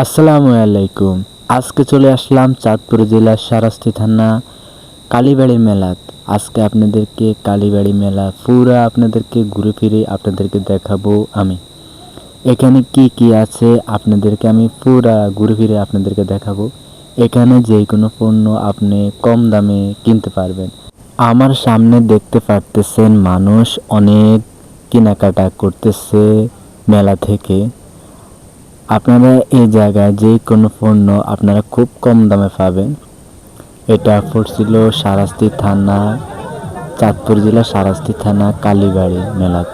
আসসালামু আলাইকুম। আজকে চলে আসলাম চাঁদপুর জেলার সারাস্তি থানা কালীবাড়ি মেলাত। আজকে আপনাদেরকে কালীবাড়ি মেলা পুরা আপনাদেরকে ঘুরে ফিরে আপনাদেরকে দেখাবো আমি। এখানে কি কি আছে আপনাদেরকে আমি পুরা ঘুরে ফিরে আপনাদেরকে দেখাবো। এখানে যে কোনো পণ্য আপনি কম দামে কিনতে পারবেন। আমার সামনে দেখতে পারতেছেন মানুষ অনেক কেনাকাটা করতেছে মেলা থেকে। আপনারা এই জায়গায় যে কোনো পণ্য আপনারা খুব কম দামে পাবেন। এটা পড়ছিল সারাস্তি থানা, চাঁদপুর জেলা সারাস্তি থানা, কালীবাড়ি মেলাত।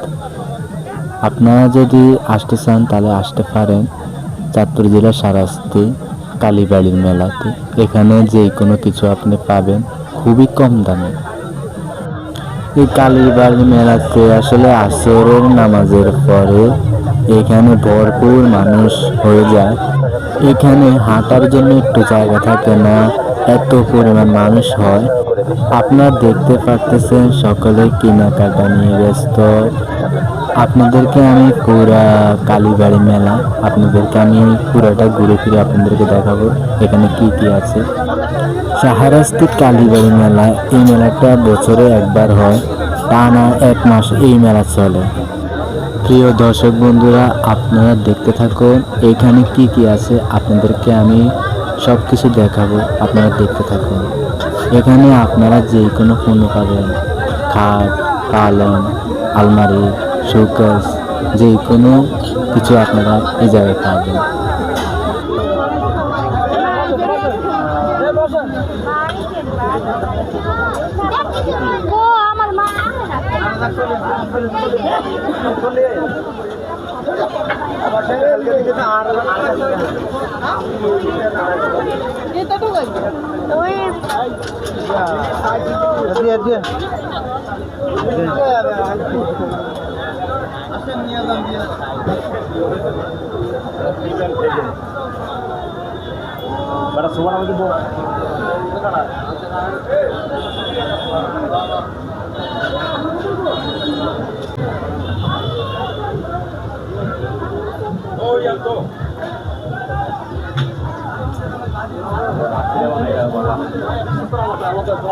আপনারা যদি আসতে চান তাহলে আসতে পারেন চাঁদপুর জেলা সারাস্তি, কালীবাড়ির মেলাতে। এখানে যে কোনো কিছু আপনি পাবেন খুবই কম দামে। এই কালীবাড়ির মেলাতে আসলে আসরের নামাজের পরে এখানে ভরপুর মানুষ হয়ে যায়। এখানে হাঁটার জন্য একটু জায়গা থাকে না, এত পরিমাণ মানুষ হয়। আপনার দেখতে পারতেছেন সকলে কেনাকাটা নিয়ে ব্যস্ত। আপনাদেরকে আমি পুরা কালীবাড়ি মেলা, আপনাদেরকে আমি পুরাটা ঘুরে ফিরে আপনাদেরকে দেখাবো, এখানে কি কি আছে। সাহারাস্তি কালীবাড়ি মেলা এই মেলাটা বছরে একবার হয়, টানা এক মাস এই মেলা চলে। প্রিয় দর্শক বন্ধুরা, আপনারা দেখতে থাকুন, এখানে কি কি আছে আপনাদেরকে আমি সব কিছু দেখাবো, আপনারা দেখতে থাকুন। এখানে আপনারা যে কোনো পণ্য পাবেন, খাট পালন আলমারি, শোকেস যে কোনো কিছু আপনারা এই জায়গায় পাবেন। ও আমার আসেন নিয়ে যান দিয়ে বেটা বল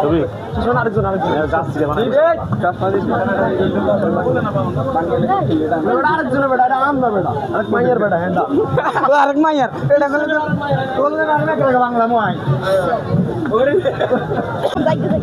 তুমি শোন আরেকজন আরেকজন। গাছ ছিল মানে গাছ না দিছি বেটা আরেকজন বেটা এটা আমরা বেটা। আরেক মাইয়ার বেটা হ্যাঁ আরেক মাইয়ার। এটা কলে কলে না না করে বাংলা মই ওরে দেখ দেখ